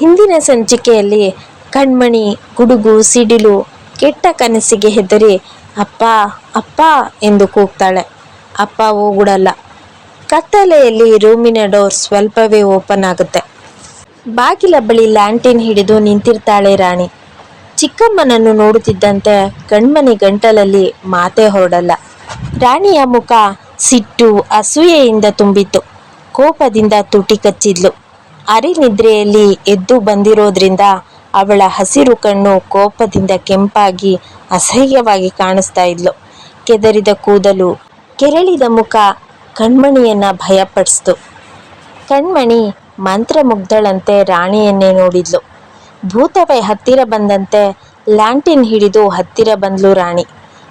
ಹಿಂದಿನ ಸಂಚಿಕೆಯಲ್ಲಿ ಕಣ್ಮಣಿ, ಗುಡುಗು, ಸಿಡಿಲು, ಕೆಟ್ಟ ಕನಸಿಗೆ ಹೆದರಿ, ಅಪ್ಪ ಅಪ್ಪ ಎಂದು ಕೂಗ್ತಾಳೆ. ಅಪ್ಪ ಹೋಗುಡಲ್ಲ ಕತ್ತಲೆಯಲ್ಲಿ ರೂಮಿನ ಡೋರ್ ಸ್ವಲ್ಪವೇ ಓಪನ್ ಆಗುತ್ತೆ. ಬಾಗಿಲ ಬಳಿ ಲ್ಯಾಂಟಿನ್ ಹಿಡಿದು ನಿಂತಿರ್ತಾಳೆ ರಾಣಿ. ಚಿಕ್ಕಮ್ಮನನ್ನು ನೋಡುತ್ತಿದ್ದಂತೆ ಕಣ್ಮನಿ ಗಂಟಲಲ್ಲಿ ಮಾತೇ ಹೊರಡಲ್ಲ. ರಾಣಿಯ ಮುಖ ಸಿಟ್ಟು, ಅಸೂಯೆಯಿಂದ ತುಂಬಿತ್ತು. ಕೋಪದಿಂದ ತುಟಿ ಕಚ್ಚಿದ್ಲು. ಅರಿನಿದ್ರೆಯಲ್ಲಿ ಎದ್ದು ಬಂದಿರೋದ್ರಿಂದ ಅವಳ ಹಸಿರು ಕಣ್ಣು ಕೋಪದಿಂದ ಕೆಂಪಾಗಿ ಅಸಹ್ಯವಾಗಿ ಕಾಣಿಸ್ತಾ ಇದ್ಲು. ಕೆದರಿದ ಕೂದಲು ಕೆರಳಿದ ಮುಖ ಕಣ್ಮಣಿಯನ್ನ ಭಯಪಡಿಸ್ತು. ಕಣ್ಮಣಿ ಮಂತ್ರಮುಗ್ಧಳಂತೆ ರಾಣಿಯನ್ನೇ ನೋಡಿದ್ಲು. ಭೂತವೇ ಹತ್ತಿರ ಬಂದಂತೆ ಲ್ಯಾಂಟಿನ್ ಹಿಡಿದು ಹತ್ತಿರ ಬಂದ್ಲು ರಾಣಿ.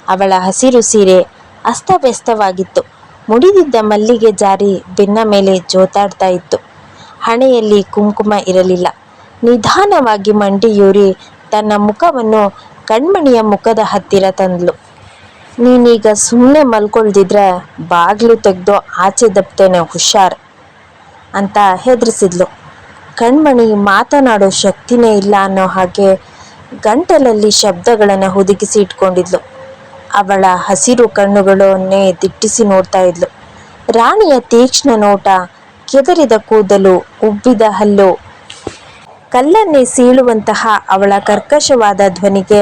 ಅವಳ ಹಸಿರು ಸೀರೆ ಅಸ್ತವ್ಯಸ್ತವಾಗಿತ್ತು. ಮುಡಿದಿದ್ದ ಮಲ್ಲಿಗೆ ಜಾರಿ ಬೆನ್ನ ಮೇಲೆ ಜೋತಾಡ್ತಾ ಇತ್ತು. ಹಣೆಯಲ್ಲಿ ಕುಂಕುಮ ಇರಲಿಲ್ಲ. ನಿಧಾನವಾಗಿ ಮಂಡಿಯೂರಿ ತನ್ನ ಮುಖವನ್ನು ಕಣ್ಮಣಿಯ ಮುಖದ ಹತ್ತಿರ ತಂದ್ಲು. ನೀನೀಗ ಸುಮ್ಮನೆ ಮಲ್ಕೊಳ್ದಿದ್ರೆ ಬಾಗಿಲು ತೆಗೆದು ಆಚೆ ದಪ್ತೇನೆ ಹುಷಾರ್ ಅಂತ ಹೆದರಿಸಿದ್ಲು. ಕಣ್ಮಣಿ ಮಾತನಾಡೋ ಶಕ್ತಿನೇ ಇಲ್ಲ ಅನ್ನೋ ಹಾಗೆ ಗಂಟಲಲ್ಲಿ ಶಬ್ದಗಳನ್ನು ಹುದುಗಿಸಿ ಇಟ್ಕೊಂಡಿದ್ಲು. ಅವಳ ಹಸಿರು ಕಣ್ಣುಗಳನ್ನೇ ದಿಟ್ಟಿಸಿ ನೋಡ್ತಾ ಇದ್ಲು. ರಾಣಿಯ ತೀಕ್ಷ್ಣ ನೋಟ ಕೆದರಿದ ಕೂದಲು ಉಬ್ಬಿದ ಹಲ್ಲು. ಕಲ್ಲನ್ನೇ ಸೀಳುವಂತಹ ಅವಳ ಕರ್ಕಶವಾದ ಧ್ವನಿಗೆ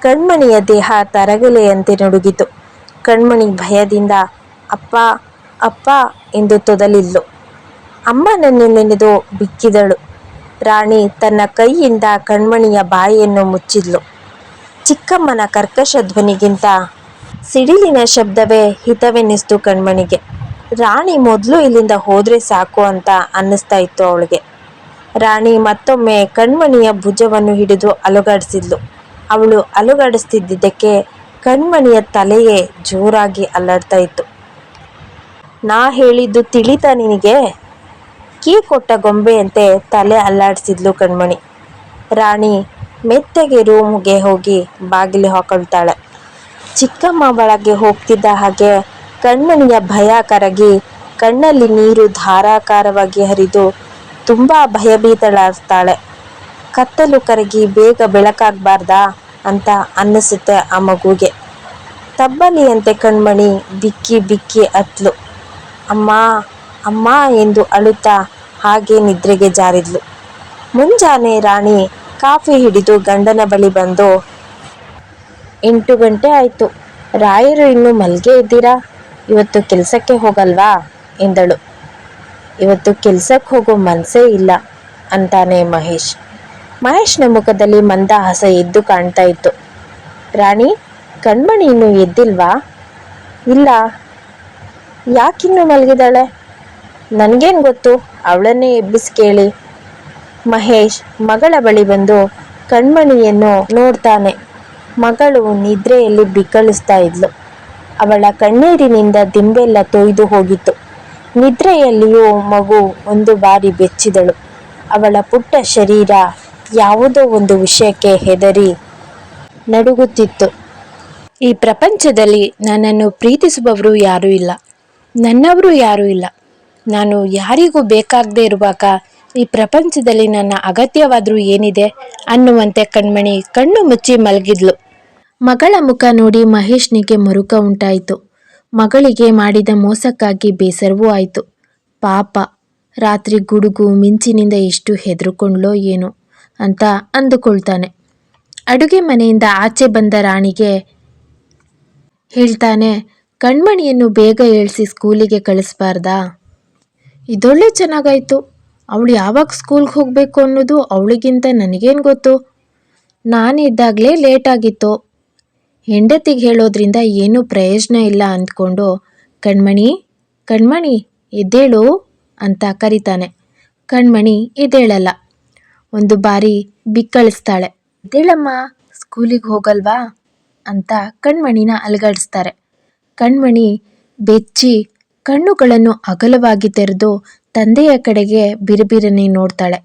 ಕಣ್ಮಣಿಯ ದೇಹ ತರಗಲೆಯಂತೆ ನಡುಗಿತು. ಕಣ್ಮಣಿ ಭಯದಿಂದ, ಅಪ್ಪ ಅಪ್ಪ ಎಂದು ತೊದಲಿಲ್ಲು ಅಮ್ಮನನ್ನು ನೆನೆದು ಬಿಕ್ಕಿದಳು. ರಾಣಿ ತನ್ನ ಕೈಯಿಂದ ಕಣ್ಮಣಿಯ ಬಾಯಿಯನ್ನು ಮುಚ್ಚಿದ್ಲು. ಚಿಕ್ಕಮ್ಮನ ಕರ್ಕಶ ಧ್ವನಿಗಿಂತ ಸಿಡಿಲಿನ ಶಬ್ದವೇ ಹಿತವೆನಿಸ್ತು ಕಣ್ಮಣಿಗೆ. ರಾಣಿ ಮೊದಲು ಇಲ್ಲಿಂದ ಹೋದ್ರೆ ಸಾಕು ಅಂತ ಅನ್ನಿಸ್ತಾ ಇತ್ತು ಅವಳಿಗೆ. ರಾಣಿ ಮತ್ತೊಮ್ಮೆ ಕಣ್ಮಣಿಯ ಭುಜವನ್ನು ಹಿಡಿದು ಅಲುಗಾಡಿಸಿದ್ಲು. ಅವಳು ಅಲುಗಾಡಿಸ್ತಿದ್ದಕ್ಕೆ ಕಣ್ಮಣಿಯ ತಲೆಯೇ ಜೋರಾಗಿ ಅಲ್ಲಾಡ್ತಾ ಇತ್ತು. ನಾ ಹೇಳಿದ್ದು ತಿಳಿತಾ ನಿನಗೆ? ಕೀ ಕೊಟ್ಟ ಗೊಂಬೆಯಂತೆ ತಲೆ ಅಲ್ಲಾಡಿಸಿದ್ಲು ಕಣ್ಮಣಿ. ರಾಣಿ ಮೆತ್ತಗೆ ರೂಮ್ಗೆ ಹೋಗಿ ಬಾಗಿಲು ಹಾಕೊಳ್ತಾಳೆ. ಚಿಕ್ಕಮ್ಮ ಒಳಗೆ ಹೋಗ್ತಿದ್ದ ಹಾಗೆ ಕಣ್ಮಣಿಯ ಭಯ ಕರಗಿ, ಕಣ್ಣಲ್ಲಿ ನೀರು ಧಾರಾಕಾರವಾಗಿ ಹರಿದು ತುಂಬ ಭಯಭೀತಳಾಗ್ತಾಳೆ. ಕತ್ತಲು ಕರಗಿ ಬೇಗ ಬೆಳಕಾಗಬಾರ್ದಾ ಅಂತ ಅನ್ನಿಸುತ್ತೆ ಆ ಮಗುಗೆ. ತಬ್ಬಲಿಯಂತೆ ಕಣ್ಮಣಿ ಬಿಕ್ಕಿ ಬಿಕ್ಕಿ ಅತ್ಲು. ಅಮ್ಮ ಅಮ್ಮ ಎಂದು ಅಳುತ್ತಾ ಹಾಗೆ ನಿದ್ರೆಗೆ ಜಾರಿದ್ಲು. ಮುಂಜಾನೆ ರಾಣಿ ಕಾಫಿ ಹಿಡಿದು ಗಂಡನ ಬಳಿ ಬಂದು, ಎಂಟು ಗಂಟೆ ಆಯಿತು. ರಾಯರು ಇನ್ನೂ ಮಲ್ಗೆ ಇದ್ದೀರಾ? ಇವತ್ತು ಕೆಲಸಕ್ಕೆ ಹೋಗಲ್ವಾ? ಎಂದಳು. ಇವತ್ತು ಕೆಲ್ಸಕ್ಕೆ ಹೋಗೋ ಮನಸ್ಸೇ ಇಲ್ಲ ಅಂತಾನೆ ಮಹೇಶ್. ಮಹೇಶ್ನ ಮುಖದಲ್ಲಿ ಮಂದಹಾಸ ಎದ್ದು ಕಾಣ್ತಾ ಇತ್ತು. ರಾಣಿ, ಕಣ್ಮಣಿ ಇನ್ನೂ ಎದ್ದಿಲ್ವಾ? ಇಲ್ಲ. ಯಾಕಿನ್ನು ಮಲಗಿದಾಳೆ? ನನಗೇನು ಗೊತ್ತು? ಅವಳನ್ನೇ ಎಬ್ಬಿಸಿ ಕೇಳಿ. ಮಹೇಶ್ ಮಗಳ ಬಳಿ ಬಂದು ಕಣ್ಮಣಿಯನ್ನು ನೋಡ್ತಾನೆ. ಮಗಳು ನಿದ್ರೆಯಲ್ಲಿ ಬಿಕ್ಕಳಿಸ್ತಾ ಇದ್ಲು. ಅವಳ ಕಣ್ಣೀರಿನಿಂದ ದಿಂಬೆಲ್ಲ ತೊಯ್ದು ಹೋಗಿತ್ತು. ನಿದ್ರೆಯಲ್ಲಿಯೂ ಮಗು ಒಂದು ಬಾರಿ ಬೆಚ್ಚಿದಳು. ಅವಳ ಪುಟ್ಟ ಶರೀರ ಯಾವುದೋ ಒಂದು ವಿಷಯಕ್ಕೆ ಹೆದರಿ ನಡುಗುತ್ತಿತ್ತು. ಈ ಪ್ರಪಂಚದಲ್ಲಿ ನನ್ನನ್ನು ಪ್ರೀತಿಸುವವರು ಯಾರೂ ಇಲ್ಲ. ನನ್ನವರು ಯಾರೂ ಇಲ್ಲ. ನಾನು ಯಾರಿಗೂ ಬೇಕಾಗದೇ ಇರುವಾಗ ಈ ಪ್ರಪಂಚದಲ್ಲಿ ನನ್ನ ಅಗತ್ಯವಾದರೂ ಏನಿದೆ ಅನ್ನುವಂತೆ ಕಣ್ಮಣಿ ಕಣ್ಣು ಮುಚ್ಚಿ ಮಲಗಿದ್ಲು. ಮಗಳ ಮುಖ ನೋಡಿ ಮಹೇಶ್ನಿಗೆ ಮರುಕ ಉಂಟಾಯಿತು. ಮಗಳಿಗೆ ಮಾಡಿದ ಮೋಸಕ್ಕಾಗಿ ಬೇಸರವೂ ಆಯಿತು. ಪಾಪ, ರಾತ್ರಿ ಗುಡುಗು ಮಿಂಚಿನಿಂದ ಎಷ್ಟು ಹೆದರುಕೊಂಡ್ಲೋ ಏನೋ ಅಂತ ಅಂದುಕೊಳ್ತಾನೆ. ಅಡುಗೆ ಮನೆಯಿಂದ ಆಚೆ ಬಂದ ರಾಣಿಗೆ ಹೇಳ್ತಾನೆ, ಕಣ್ಮಣಿಯನ್ನು ಬೇಗ ಏಳಿಸಿ ಸ್ಕೂಲಿಗೆ ಕಳಿಸ್ಬಾರ್ದಾ? ಇದೊಳ್ಳೆ ಚೆನ್ನಾಗಾಯ್ತು. ಅವಳು ಯಾವಾಗ ಸ್ಕೂಲ್ಗೆ ಹೋಗಬೇಕು ಅನ್ನೋದು ಅವಳಿಗಿಂತ ನನಗೇನು ಗೊತ್ತು? ನಾನಿದ್ದಾಗಲೇ ಲೇಟಾಗಿತ್ತು. ಹೆಂಡತಿಗೆ ಹೇಳೋದ್ರಿಂದ ಏನೂ ಪ್ರಯೋಜನ ಇಲ್ಲ ಅಂದ್ಕೊಂಡು, ಕಣ್ಮಣಿ ಕಣ್ಮಣಿ, ಎದ್ದೇಳು ಅಂತ ಕರೀತಾನೆ. ಕಣ್ಮಣಿ ಎದ್ದೇಳಲ್ಲ. ಒಂದು ಬಾರಿ ಬಿಕ್ಕಳಿಸ್ತಾಳೆ. ಎದ್ದೇಳಮ್ಮ, ಸ್ಕೂಲಿಗೆ ಹೋಗಲ್ವಾ? ಅಂತ ಕಣ್ಮಣಿನ ಅಲುಗಾಡಿಸ್ತಾರೆ. ಕಣ್ಮಣಿ ಬೆಚ್ಚಿ ಕಣ್ಣುಗಳನ್ನು ಅಗಲವಾಗಿ ತೆರೆದು ತಂದೆಯ ಕಡೆಗೆ ಬಿರುಬಿರನೆ ನೋಡ್ತಾಳೆ.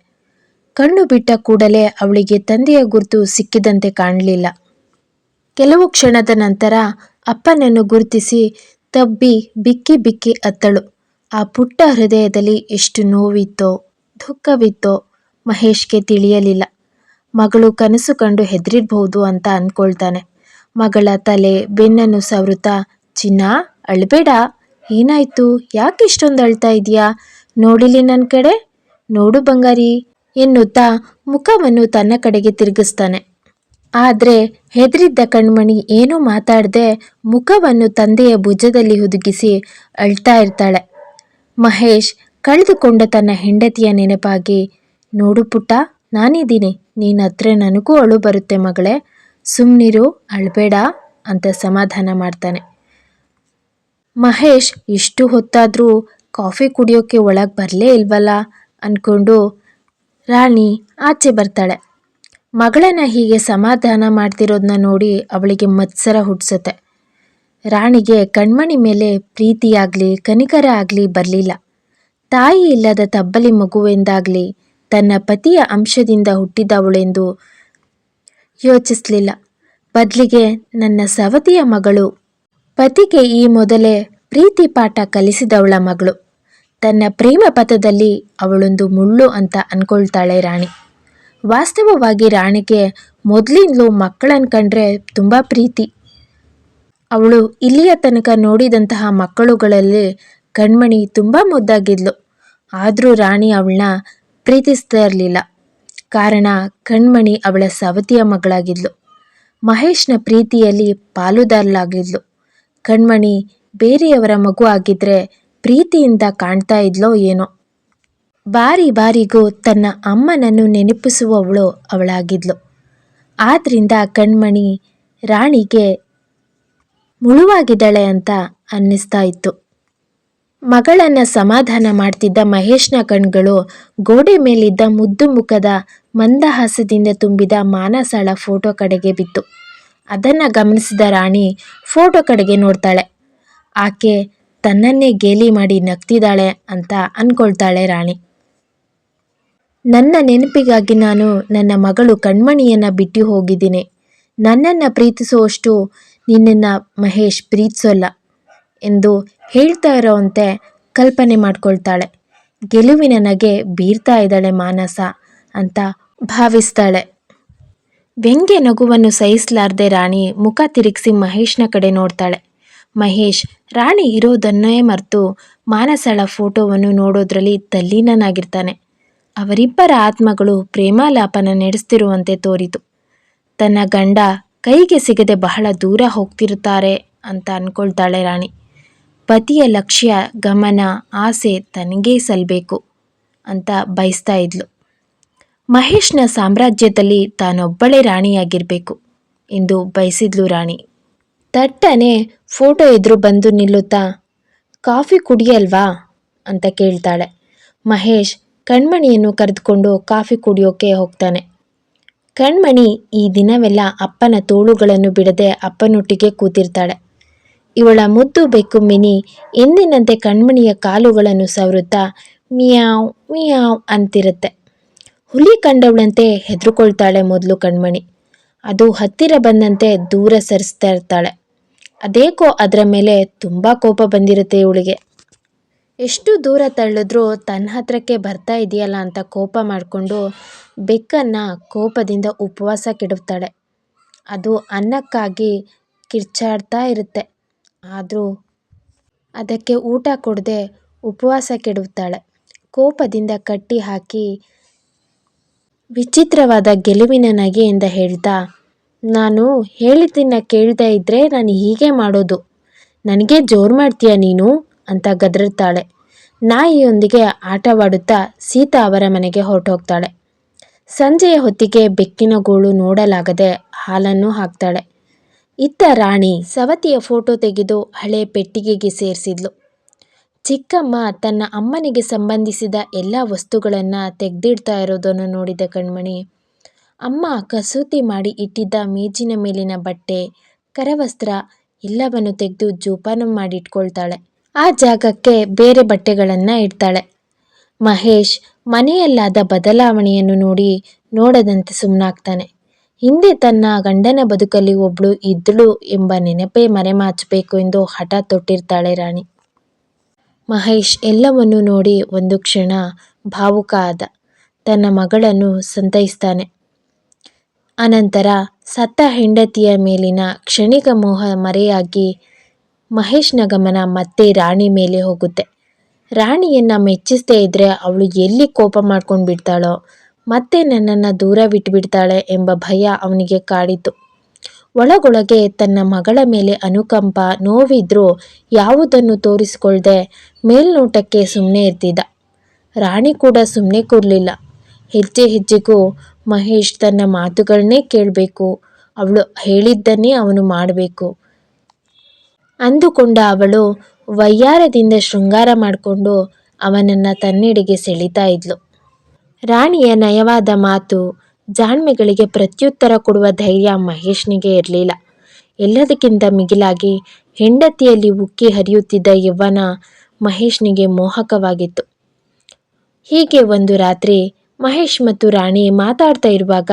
ಕಣ್ಣು ಬಿಟ್ಟ ಕೂಡಲೇ ಅವಳಿಗೆ ತಂದೆಯ ಗುರುತು ಸಿಕ್ಕಿದಂತೆ ಕಾಣಲಿಲ್ಲ. ಕೆಲವು ಕ್ಷಣದ ನಂತರ ಅಪ್ಪನನ್ನು ಗುರುತಿಸಿ ತಬ್ಬಿ ಬಿಕ್ಕಿ ಬಿಕ್ಕಿ ಅತ್ತಳು. ಆ ಪುಟ್ಟ ಹೃದಯದಲ್ಲಿ ಎಷ್ಟು ನೋವಿತ್ತೋ, ದುಃಖವಿತ್ತೋ ಮಹೇಶ್ಗೆ ತಿಳಿಯಲಿಲ್ಲ. ಮಗಳು ಕನಸು ಕಂಡು ಹೆದರಿರ್ಬಹುದು ಅಂತ ಅಂದ್ಕೊಳ್ತಾನೆ ಮಗಳ ತಲೆ, ಬೆನ್ನನ್ನು ಸವೃತ ಚಿನ್ನ, ಅಳ್ಬೇಡ. ಏನಾಯ್ತು? ಯಾಕೆ ಇಷ್ಟೊಂದು ಅಳ್ತಾ ಇದೀಯಾ ನೋಡಿಲಿ ನನ್ನ ಕಡೆ? ನೋಡು ಬಂಗಾರಿ ಎನ್ನುತ್ತಾ ಮುಖವನ್ನು ತನ್ನ ಕಡೆಗೆ ತಿರುಗಿಸ್ತಾನೆ. ಆದರೆ ಹೆದರಿದ್ದ ಕಣ್ಮಣಿ ಏನೂ ಮಾತಾಡದೆ ಮುಖವನ್ನು ತಂದೆಯ ಭುಜದಲ್ಲಿ ಹುದುಗಿಸಿ ಅಳ್ತಾ ಇರ್ತಾಳೆ. ಮಹೇಶ್ ಕಳೆದುಕೊಂಡ ತನ್ನ ಹೆಂಡತಿಯ ನೆನಪಾಗಿ, ನೋಡು ಪುಟ್ಟ, ನಾನಿದ್ದೀನಿ. ನೀನ ಹತ್ರ ನನಗೂ ಅಳು ಬರುತ್ತೆ ಮಗಳೇ. ಸುಮ್ಮನಿರು ಅಳ್ಬೇಡ ಅಂತ ಸಮಾಧಾನ ಮಾಡ್ತಾನೆ. ಮಹೇಶ್, ಇಷ್ಟು ಹೊತ್ತಾದರೂ ಕಾಫಿ ಕುಡಿಯೋಕ್ಕೆ ಒಳಗೆ ಬರಲೇ ಇಲ್ವಲ್ಲ? ಅಂದ್ಕೊಂಡು ರಾಣಿ ಆಚೆ ಬರ್ತಾಳೆ. ಮಗಳನ್ನ ಹೀಗೆ ಸಮಾಧಾನ ಮಾಡ್ತಿರೋದನ್ನ ನೋಡಿ ಅವಳಿಗೆ ಮತ್ಸರ ಹುಟ್ಟಿಸುತ್ತೆ ರಾಣಿಗೆ ಕಣ್ಮಣಿ ಮೇಲೆ ಪ್ರೀತಿಯಾಗಲಿ, ಕನಿಕರ ಆಗಲಿ ಬರಲಿಲ್ಲ. ತಾಯಿ ಇಲ್ಲದ ತಬ್ಬಲಿ ಮಗುವೆಂದಾಗಲಿ ತನ್ನ ಪತಿಯ ಅಂಶದಿಂದ ಹುಟ್ಟಿದವಳೆಂದು ಯೋಚಿಸಲಿಲ್ಲ. ಬದಲಿಗೆ ನನ್ನ ಸವತಿಯ ಮಗಳು. ಪತಿಗೆ ಈ ಮೊದಲೇ ಪ್ರೀತಿ ಪಾಠ ಕಲಿಸಿದವಳ ಮಗಳು. ತನ್ನ ಪ್ರೇಮ ಪಥದಲ್ಲಿ ಅವಳೊಂದು ಮುಳ್ಳು ಅಂತ ಅನ್ಕೊಳ್ತಾಳೆ ರಾಣಿ. ವಾಸ್ತವವಾಗಿ ರಾಣಿಗೆ ಮೊದಲಿಂದಲೂ ಮಕ್ಕಳನ್ನು ಕಂಡ್ರೆ ತುಂಬ ಪ್ರೀತಿ. ಅವಳು ಇಲ್ಲಿಯ ತನಕ ನೋಡಿದಂತಹ ಮಕ್ಕಳುಗಳಲ್ಲಿ ಕಣ್ಮಣಿ ತುಂಬ ಮುದ್ದಾಗಿದ್ಲು. ಆದರೂ ರಾಣಿ ಅವಳನ್ನ ಪ್ರೀತಿಸ್ತಾ ಇರಲಿಲ್ಲ. ಕಾರಣ ಕಣ್ಮಣಿ ಅವಳ ಸವತಿಯ ಮಗಳಾಗಿದ್ಲು. ಮಹೇಶ್ನ ಪ್ರೀತಿಯಲ್ಲಿ ಪಾಲುದಾರಲಾಗಿದ್ಲು ಕಣ್ಮಣಿ ಬೇರೆಯವರ ಮಗು ಆಗಿದ್ರೆ ಪ್ರೀತಿಯಿಂದ ಕಾಣ್ತಾ ಇದ್ಲೋ ಏನೋ. ಬಾರಿ ಬಾರಿಗೂ ತನ್ನ ಅಮ್ಮನನ್ನು ನೆನಪಿಸುವವಳು ಅವಳಾಗಿದ್ಲು. ಆದ್ರಿಂದ ಕಣ್ಮಣಿ ರಾಣಿಗೆ ಮುಳುವಾಗಿದ್ದಾಳೆ ಅಂತ ಅನ್ನಿಸ್ತಾ ಇತ್ತು. ಮಗಳನ್ನ ಸಮಾಧಾನ ಮಾಡ್ತಿದ್ದ ಮಹೇಶ್ನ ಕಣ್ಗಳು ಗೋಡೆ ಮೇಲಿದ್ದ ಮುದ್ದು ಮುಖದ ಮಂದಹಾಸದಿಂದ ತುಂಬಿದ ಮಾನಸಳ ಫೋಟೋ ಕಡೆಗೆ ಬಿತ್ತು. ಅದನ್ನ ಗಮನಿಸಿದ ರಾಣಿ ಫೋಟೋ ಕಡೆಗೆ ನೋಡ್ತಾಳೆ. ಆಕೆ ತನ್ನನ್ನೇ ಗೇಲಿ ಮಾಡಿ ನಗ್ತಿದ್ದಾಳೆ ಅಂತ ಅನ್ಕೊಳ್ತಾಳೆ ರಾಣಿ. ನನ್ನ ನೆನಪಿಗಾಗಿ ನಾನು ನನ್ನ ಮಗಳು ಕಣ್ಮಣಿಯನ್ನು ಬಿಟ್ಟು ಹೋಗಿದ್ದೀನಿ. ನನ್ನನ್ನು ಪ್ರೀತಿಸುವಷ್ಟು ನಿನ್ನನ್ನು ಮಹೇಶ್ ಪ್ರೀತಿಸೋಲ್ಲ ಎಂದು ಹೇಳ್ತಾ ಇರೋವಂತೆ ಕಲ್ಪನೆ ಮಾಡ್ಕೊಳ್ತಾಳೆ. ಗೆಲುವಿನ ನಗೆ ಬೀರ್ತಾ ಇದ್ದಾಳೆ ಮಾನಸ ಅಂತ ಭಾವಿಸ್ತಾಳೆ. ವ್ಯಂಗ್ಯ ನಗುವನ್ನು ಸಹಿಸಲಾರ್ದೆ ರಾಣಿ ಮುಖ ತಿರುಗಿಸಿ ಮಹೇಶ್ನ ಕಡೆ ನೋಡ್ತಾಳೆ. ಮಹೇಶ್, ರಾಣಿ ಇರೋದನ್ನೇ ಮರೆತು ಮಾನಸಳ ಫೋಟೋವನ್ನು ನೋಡೋದ್ರಲ್ಲಿ ತಲ್ಲೀನನಾಗಿರ್ತಾನೆ. ಅವರಿಬ್ಬರ ಆತ್ಮಗಳು ಪ್ರೇಮಾಲಾಪನ ನಡೆಸ್ತಿರುವಂತೆ ತೋರಿತು. ತನ್ನ ಗಂಡ, ಕೈಗೆ ಸಿಗದೆ ಬಹಳ ದೂರ ಹೋಗ್ತಿರುತ್ತಾರೆ ಅಂತ ಅನ್ಕೊಳ್ತಾಳೆ ರಾಣಿ. ಪತಿಯ ಲಕ್ಷ್ಯ, ಗಮನ, ಆಸೆ ತನಗೇ ಸಲ್ಲಬೇಕು ಅಂತ ಬಯಸ್ತಾ ಇದ್ಲು. ಮಹೇಶ್ನ ಸಾಮ್ರಾಜ್ಯದಲ್ಲಿ ತಾನೊಬ್ಬಳೇ ರಾಣಿಯಾಗಿರಬೇಕು ಎಂದು ಬಯಸಿದ್ಲು ರಾಣಿ. ತಟ್ಟನೆ ಫೋಟೋ ಎದುರು ಬಂದು ನಿಲ್ಲುತ್ತಾ, ಕಾಫಿ ಕುಡಿಯಲ್ವಾ? ಅಂತ ಕೇಳ್ತಾಳೆ. ಮಹೇಶ್ ಕಣ್ಮಣಿಯನ್ನು ಕರೆದುಕೊಂಡು ಕಾಫಿ ಕುಡಿಯೋಕೆ ಹೋಗ್ತಾನೆ. ಕಣ್ಮಣಿ ಈ ದಿನವೆಲ್ಲ ಅಪ್ಪನ ತೋಳುಗಳನ್ನು ಬಿಡದೆ ಅಪ್ಪನೊಟ್ಟಿಗೆ ಕೂತಿರ್ತಾಳೆ. ಇವಳ ಮುದ್ದು ಬೆಕ್ಕು ಮಿನಿ ಎಂದಿನಂತೆ ಕಣ್ಮಣಿಯ ಕಾಲುಗಳನ್ನು ಸವರುತ್ತಾ ಮಿಯಾವ್ ಮಿಯಾವ್ ಅಂತಿರುತ್ತೆ. ಹುಲಿ ಕಂಡವಳಂತೆ ಹೆದರುಕೊಳ್ತಾಳೆ ಮೊದಲು ಕಣ್ಮಣಿ. ಅದು ಹತ್ತಿರ ಬಂದಂತೆ ದೂರ ಸರಿಸ್ತಾ ಇರ್ತಾಳೆ. ಅದೇಕೋ ಅದರ ಮೇಲೆ ತುಂಬ ಕೋಪ ಬಂದಿರುತ್ತೆ ಇವಳಿಗೆ. ಎಷ್ಟು ದೂರ ತಳ್ಳಿದ್ರೂ ತನ್ನ ಹತ್ರಕ್ಕೆ ಬರ್ತಾ ಇದೆಯಲ್ಲ ಅಂತ ಕೋಪ ಮಾಡಿಕೊಂಡು ಬೆಕ್ಕನ್ನು ಕೋಪದಿಂದ ಉಪವಾಸ ಕೆಡುತ್ತಾಳೆ ಅದು ಅನ್ನಕ್ಕಾಗಿ ಕಿರ್ಚಾಡ್ತಾ ಇರುತ್ತೆ. ಆದರೂ ಅದಕ್ಕೆ ಊಟ ಕೊಡದೆ ಉಪವಾಸ ಕೆಡುತ್ತಾಳೆ ಕೋಪದಿಂದ ಕಟ್ಟಿ ಹಾಕಿ ವಿಚಿತ್ರವಾದ ಗೆಲುವಿನ ನಗೆಯಿಂದ ಹೇಳ್ತಾ ನಾನು ಹೇಳಿದ್ದನ್ನು ಕೇಳದೇ ಇದ್ದರೆ ನಾನು ಹೀಗೆ ಮಾಡೋದು. ನನಗೆ ಜೋರು ಮಾಡ್ತೀಯ ನೀನು? ಅಂತ ಗದರುತ್ತಾಳೆ ನಾಯಿಯೊಂದಿಗೆ ಆಟವಾಡುತ್ತಾ ಸೀತಾ ಅವರ ಮನೆಗೆ ಹೊರಟೋಗ್ತಾಳೆ. ಸಂಜೆಯ ಹೊತ್ತಿಗೆ ಬೆಕ್ಕಿನ ಗೋಳು ನೋಡಲಾಗದೆ ಹಾಲನ್ನು ಹಾಕ್ತಾಳೆ. ಇತ್ತ ರಾಣಿ ಸವತಿಯ ಫೋಟೋ ತೆಗೆದು ಹಳೆ ಪೆಟ್ಟಿಗೆಗೆ ಸೇರಿಸಿದ್ಲು. ಚಿಕ್ಕಮ್ಮ ತನ್ನ ಅಮ್ಮನಿಗೆ ಸಂಬಂಧಿಸಿದ ಎಲ್ಲ ವಸ್ತುಗಳನ್ನು ತೆಗೆದಿಡ್ತಾ ಇರೋದನ್ನು ನೋಡಿದ ಕಣ್ಮಣಿ, ಅಮ್ಮ ಕಸೂತಿ ಮಾಡಿ ಇಟ್ಟಿದ್ದ ಮೇಜಿನ ಮೇಲಿನ ಬಟ್ಟೆ, ಕರವಸ್ತ್ರ ಎಲ್ಲವನ್ನು ತೆಗೆದು ಜೋಪಾನ ಮಾಡಿ ಇಟ್ಕೊಳ್ತಾಳೆ ಆ ಜಾಗಕ್ಕೆ ಬೇರೆ ಬಟ್ಟೆಗಳನ್ನು ಇಡ್ತಾಳೆ. ಮಹೇಶ್ ಮನೆಯಲ್ಲಾದ ಬದಲಾವಣೆಯನ್ನು ನೋಡಿ ನೋಡದಂತೆ ಸುಮ್ಮನಾಗ್ತಾನೆ ಹಿಂದೆ ತನ್ನ ಗಂಡನ ಬದುಕಲ್ಲಿ ಒಬ್ಳು ಇದ್ದಳು ಎಂಬ ನೆನಪೇ ಮರೆಮಾಚಬೇಕು ಎಂದು ಹಠ ತೊಟ್ಟಿರ್ತಾಳೆ ರಾಣಿ. ಮಹೇಶ್ ಎಲ್ಲವನ್ನು ನೋಡಿ ಒಂದು ಕ್ಷಣ ಭಾವುಕ ಆದ. ತನ್ನ ಮಗಳನ್ನು ಸಂತೈಸ್ತಾನೆ. ಅನಂತರ ಸತ್ತ ಹೆಂಡತಿಯ ಮೇಲಿನ ಕ್ಷಣಿಕ ಮೋಹ ಮರೆಯಾಗಿ ಮಹೇಶ್ನ ಗಮನ ಮತ್ತೆ ರಾಣಿ ಮೇಲೆ ಹೋಗುತ್ತೆ. ರಾಣಿಯನ್ನು ಮೆಚ್ಚಿಸದೇ ಇದ್ದರೆ ಅವಳು ಎಲ್ಲಿ ಕೋಪ ಮಾಡ್ಕೊಂಡು ಬಿಡ್ತಾಳೋ, ಮತ್ತೆ ನನ್ನನ್ನು ದೂರ ಬಿಟ್ಟುಬಿಡ್ತಾಳೆ ಎಂಬ ಭಯ ಅವನಿಗೆ ಕಾಡಿತು ಒಳಗೊಳಗೆ ತನ್ನ ಮಗಳ ಮೇಲೆ ಅನುಕಂಪ, ನೋವಿದ್ರೂ ಯಾವುದನ್ನು ತೋರಿಸಿಕೊಳ್ಳದೆ ಮೇಲ್ನೋಟಕ್ಕೆ ಸುಮ್ಮನೆ ಇರ್ತಿದ್ದ. ರಾಣಿ ಕೂಡ ಸುಮ್ಮನೆ ಕೂರಲಿಲ್ಲ. ಹೆಜ್ಜೆ ಹೆಜ್ಜೆಗೂ ಮಹೇಶ್ ತನ್ನ ಮಾತುಗಳನ್ನೇ ಕೇಳಬೇಕು, ಅವಳು ಹೇಳಿದ್ದನ್ನೇ ಅವನು ಮಾಡಬೇಕು ಅಂದುಕೊಂಡ ಅವಳು ವಯ್ಯಾರದಿಂದ ಶೃಂಗಾರ ಮಾಡಿಕೊಂಡು ಅವನನ್ನು ತನ್ನೆಡೆಗೆ ಸೆಳೀತಾ ಇದ್ಲು. ರಾಣಿಯ ನಯವಾದ ಮಾತು ಜಾಣ್ಮೆಗಳಿಗೆ ಪ್ರತ್ಯುತ್ತರ ಕೊಡುವ ಧೈರ್ಯ ಮಹೇಶ್ನಿಗೆ ಇರಲಿಲ್ಲ. ಎಲ್ಲದಕ್ಕಿಂತ ಮಿಗಿಲಾಗಿ ಹೆಂಡತಿಯಲ್ಲಿ ಉಕ್ಕಿ ಹರಿಯುತ್ತಿದ್ದ ಯವ್ವನ ಮಹೇಶ್ನಿಗೆ ಮೋಹಕವಾಗಿತ್ತು. ಹೀಗೆ ಒಂದು ರಾತ್ರಿ ಮಹೇಶ್ ಮತ್ತು ರಾಣಿ ಮಾತಾಡ್ತಾ ಇರುವಾಗ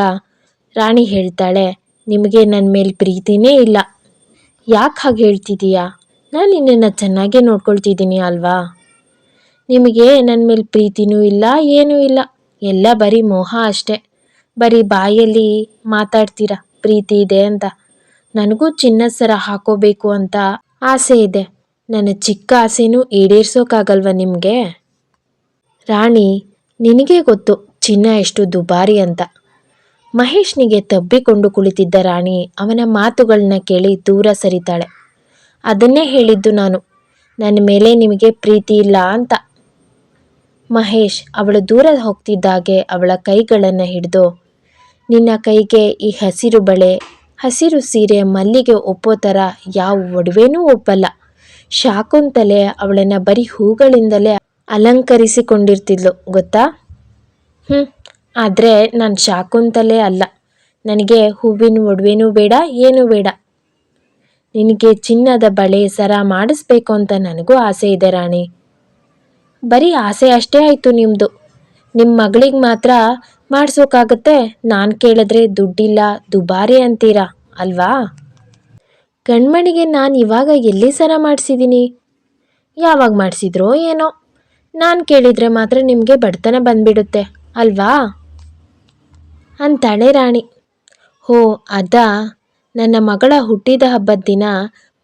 ರಾಣಿ ಹೇಳ್ತಾಳೆ, ನಿಮಗೆ ನನ್ನ ಮೇಲೆ ಪ್ರೀತಿನೇ ಇಲ್ಲ. ಯಾಕೆ ಹಾಗೆ ಹೇಳ್ತಿದ್ದೀಯಾ ನಾನು ನಿನ್ನನ್ನು ಚೆನ್ನಾಗೇ ನೋಡ್ಕೊಳ್ತಿದ್ದೀನಿ ಅಲ್ವಾ? ನಿಮಗೆ ನನ್ನ ಮೇಲೆ ಪ್ರೀತಿನೂ ಇಲ್ಲ, ಏನೂ ಇಲ್ಲ. ಎಲ್ಲ ಬರೀ ಮೋಹ ಅಷ್ಟೆ. ಬರೀ ಬಾಯಲ್ಲಿ ಮಾತಾಡ್ತೀರಾ, ಪ್ರೀತಿ ಇದೆ ಅಂತ. ನನಗೂ ಚಿನ್ನದ ಸರ ಹಾಕೋಬೇಕು ಅಂತ ಆಸೆ ಇದೆ. ನನ್ನ ಚಿಕ್ಕ ಆಸೆನೂ ಈಡೇರ್ಸೋಕ್ಕಾಗಲ್ವ ನಿಮಗೆ? ರಾಣಿ, ನಿನಗೆ ಗೊತ್ತು ಚಿನ್ನ ಎಷ್ಟು ದುಬಾರಿ ಅಂತ. ಮಹೇಶ್ನಿಗೆ ತಬ್ಬಿಕೊಂಡು ಕುಳಿತಿದ್ದ ರಾಣಿ ಅವನ ಮಾತುಗಳನ್ನ ಕೇಳಿ ದೂರ ಸರಿತಾಳೆ. ಅದನ್ನೇ ಹೇಳಿದ್ದು ನಾನು. ನನ್ನ ಮೇಲೆ ನಿಮಗೆ ಪ್ರೀತಿ ಇಲ್ಲ ಅಂತ. ಮಹೇಶ್ ಅವಳು ದೂರ ಹೋಗ್ತಿದ್ದಾಗೆ ಅವಳ ಕೈಗಳನ್ನು ಹಿಡಿದು, ನಿನ್ನ ಕೈಗೆ ಈ ಹಸಿರು ಬಳೆ, ಹಸಿರು ಸೀರೆ ಮಲ್ಲಿಗೆ ಒಪ್ಪೋ ಥರ ಯಾವ ಒಡವೆನೂ ಒಪ್ಪಲ್ಲ. ಶಾಕುಂತಲೆ ಅವಳನ್ನು ಬರೀ ಹೂಗಳಿಂದಲೇ ಅಲಂಕರಿಸಿಕೊಂಡಿರ್ತಿದ್ಲು, ಗೊತ್ತಾ? ಹ್ಞೂ ಆದರೆ ನಾನು ಶಾಕುಂತಲೇ ಅಲ್ಲ. ನನಗೆ ಹೂವಿನ ಒಡವೆನೂ ಬೇಡ, ಏನೂ ಬೇಡ. ನಿನಗೆ ಚಿನ್ನದ ಬಳೆ ಸರ ಮಾಡಿಸ್ಬೇಕು ಅಂತ ನನಗೂ ಆಸೆ ಇದೆ ರಾಣಿ. ಬರೀ ಆಸೆ ಅಷ್ಟೇ ಆಯಿತು ನಿಮ್ಮದು ನಿಮ್ಮ ಮಗಳಿಗೆ ಮಾತ್ರ ಮಾಡಿಸೋಕ್ಕಾಗತ್ತೆ ನಾನು ಕೇಳಿದ್ರೆ ದುಡ್ಡಿಲ್ಲ, ದುಬಾರಿ ಅಂತೀರಾ, ಅಲ್ವಾ? ಗಂಡ್ಮಣಿಗೆ ನಾನು ಇವಾಗ ಎಲ್ಲಿ ಸರ ಮಾಡಿಸಿದ್ದೀನಿ ಯಾವಾಗ ಮಾಡಿಸಿದ್ರೋ ಏನೋ. ನಾನು ಕೇಳಿದರೆ ಮಾತ್ರ ನಿಮಗೆ ಬಡತನ ಬಂದ್ಬಿಡುತ್ತೆ, ಅಲ್ವಾ? ಅಂತಾಳೆ ರಾಣಿ. ಹೋ, ಅದಾ, ನನ್ನ ಮಗಳ ಹುಟ್ಟಿದ ಹಬ್ಬದ ದಿನ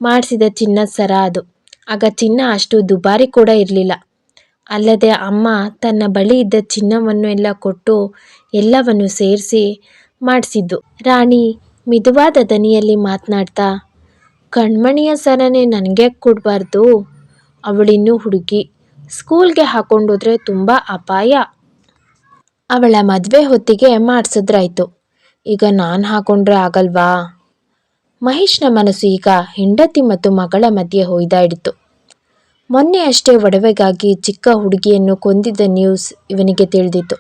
ಮಾಡಿಸಿದ ಚಿನ್ನದ ಸರ ಅದು. ಆಗ ಚಿನ್ನ ಅಷ್ಟು ದುಬಾರಿ ಕೂಡ ಇರಲಿಲ್ಲ. ಅಲ್ಲದೆ ಅಮ್ಮ ತನ್ನ ಬಳಿ ಇದ್ದ ಚಿನ್ನವನ್ನು ಎಲ್ಲ ಕೊಟ್ಟು ಎಲ್ಲವನ್ನು ಸೇರಿಸಿ ಮಾಡಿಸಿದ್ದು. ರಾಣಿ ಮಿದುವಾದ ದನಿಯಲ್ಲಿ ಮಾತನಾಡ್ತಾ, ಕಣ್ಮಣಿಯ ಸರನೇ ನನಗೆ ಕೊಡಬಾರ್ದು. ಅವಳಿನ್ನೂ ಹುಡುಗಿ ಸ್ಕೂಲ್ಗೆ ಹಾಕೊಂಡೋದ್ರೆ ತುಂಬ ಅಪಾಯ. ಅವಳ ಮದುವೆ ಹೊತ್ತಿಗೆ ಮಾಡಿಸಿದ್ರಾಯ್ತು. ಈಗ ನಾನು ಹಾಕೊಂಡ್ರೆ ಆಗಲ್ವಾ? ಮಹೇಶ್ನ ಮನಸ್ಸು ಈಗ ಹೆಂಡತಿ ಮತ್ತು ಮಗಳ ಮಧ್ಯೆ ಹೊಯ್ದಾಡಿತು ಮೊನ್ನೆ ಅಷ್ಟೇ ಒಡವೆಗಾಗಿ ಚಿಕ್ಕ ಹುಡುಗಿಯನ್ನು ಕೊಂದಿದ್ದ ನ್ಯೂಸ್ ಇವನಿಗೆ ತಿಳಿದಿತ್ತು.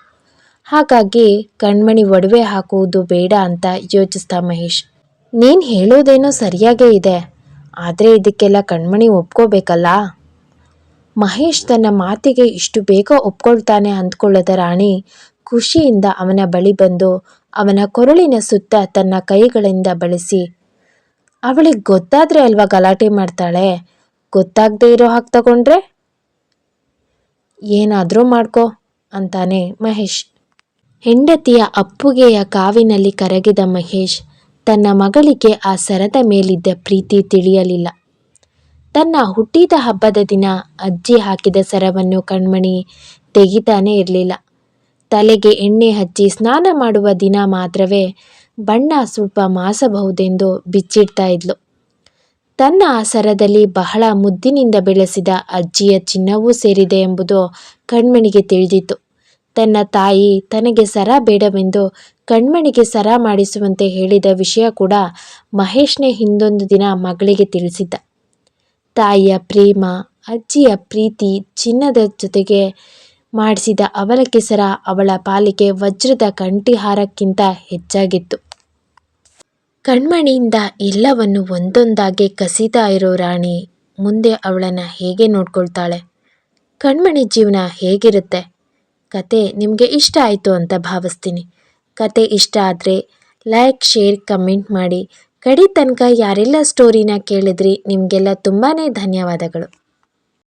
ಹಾಗಾಗಿ ಕಣ್ಮಣಿ ಒಡವೆ ಹಾಕುವುದು ಬೇಡ ಅಂತ ಯೋಚಿಸ್ತಾ ಮಹೇಶ್. ನೀನು ಹೇಳೋದೇನೋ ಸರಿಯಾಗೇ ಇದೆ. ಆದರೆ ಇದಕ್ಕೆಲ್ಲ ಕಣ್ಮಣಿ ಒಪ್ಕೋಬೇಕಲ್ಲ? ಮಹೇಶ್ ತನ್ನ ಮಾತಿಗೆ ಇಷ್ಟು ಬೇಗ ಒಪ್ಕೊಳ್ತಾನೆ ಅಂದ್ಕೊಳ್ಳದ ರಾಣಿ ಖುಷಿಯಿಂದ ಅವನ ಬಳಿ ಬಂದು ಅವನ ಕೊರಳಿನ ಸುತ್ತ ತನ್ನ ಕೈಗಳಿಂದ ಬಳಸಿ, ಅವಳಿಗೆ ಗೊತ್ತಾದ್ರೆ ಅಲ್ವಾ ಗಲಾಟೆ ಮಾಡ್ತಾಳೆ? ಗೊತ್ತಾಗದೇ ಇರೋ ಹಾಗೆ ತಗೊಂಡ್ರೆ? ಏನಾದರೂ ಮಾಡ್ಕೋ, ಅಂತಾನೆ ಮಹೇಶ್. ಹೆಂಡತಿಯ ಅಪ್ಪುಗೆಯ ಕಾವಿನಲ್ಲಿ ಕರಗಿದ ಮಹೇಶ್ ತನ್ನ ಮಗಳಿಗೆ ಆ ಸರದ ಮೇಲಿದ್ದ ಪ್ರೀತಿ ತಿಳಿಯಲಿಲ್ಲ. ತನ್ನ ಹುಟ್ಟಿದ ಹಬ್ಬದ ದಿನ ಅಜ್ಜಿ ಹಾಕಿದ ಸರವನ್ನು ಕಣ್ಮಣಿ ತೆಗಿತಾನೆ ಇರಲಿಲ್ಲ. ತಲೆಗೆ ಎಣ್ಣೆ ಹಚ್ಚಿ ಸ್ನಾನ ಮಾಡುವ ದಿನ ಮಾತ್ರವೇ ಬಣ್ಣ ಸ್ವಲ್ಪ ಮಾಸಬಹುದೆಂದು ಬಿಚ್ಚಿಡ್ತಾ ಇದ್ಲು. ತನ್ನ ಆಸರದಲ್ಲಿ ಸರದಲ್ಲಿ ಬಹಳ ಮುದ್ದಿನಿಂದ ಬೆಳೆಸಿದ ಅಜ್ಜಿಯ ಚಿನ್ನವೂ ಸೇರಿದೆ ಎಂಬುದು ಕಣ್ಮಣಿಗೆ ತಿಳಿದಿತ್ತು. ತನ್ನ ತಾಯಿ ತನಗೆ ಸರ ಬೇಡವೆಂದು ಕಣ್ಮಣಿಗೆ ಸರ ಮಾಡಿಸುವಂತೆ ಹೇಳಿದ ವಿಷಯ ಕೂಡ ಮಹೇಶ್ನೇ ಹಿಂದೊಂದು ದಿನ ಮಗಳಿಗೆ ತಿಳಿಸಿದ್ದ. ತಾಯಿಯ ಪ್ರೇಮ, ಅಜ್ಜಿಯ ಪ್ರೀತಿ ಚಿನ್ನದ ಜೊತೆಗೆ ಮಾಡಿಸಿದ ಅವಳ ಕೆಸರ ಅವಳ ಪಾಲಿಗೆ ವಜ್ರದ ಕಂಠಿಹಾರಕ್ಕಿಂತ ಹೆಚ್ಚಾಗಿತ್ತು. ಕಣ್ಮಣಿಯಿಂದ ಎಲ್ಲವನ್ನು ಒಂದೊಂದಾಗಿ ಕಸಿತಾ ಇರೋ ರಾಣಿ ಮುಂದೆ ಅವಳನ್ನು ಹೇಗೆ ನೋಡ್ಕೊಳ್ತಾಳೆ? ಕಣ್ಮಣಿ ಜೀವನ ಹೇಗಿರುತ್ತೆ? ಕತೆ ನಿಮಗೆ ಇಷ್ಟ ಆಯಿತು ಅಂತ ಭಾವಿಸ್ತೀನಿ. ಕತೆ ಇಷ್ಟ ಆದರೆ ಲೈಕ್, ಶೇರ್, ಕಮೆಂಟ್ ಮಾಡಿ. ಕಡಿ ತನಕ ಯಾರೆಲ್ಲ ಸ್ಟೋರಿನ ಕೇಳಿದ್ರಿ, ನಿಮಗೆಲ್ಲ ತುಂಬಾ ಧನ್ಯವಾದಗಳು.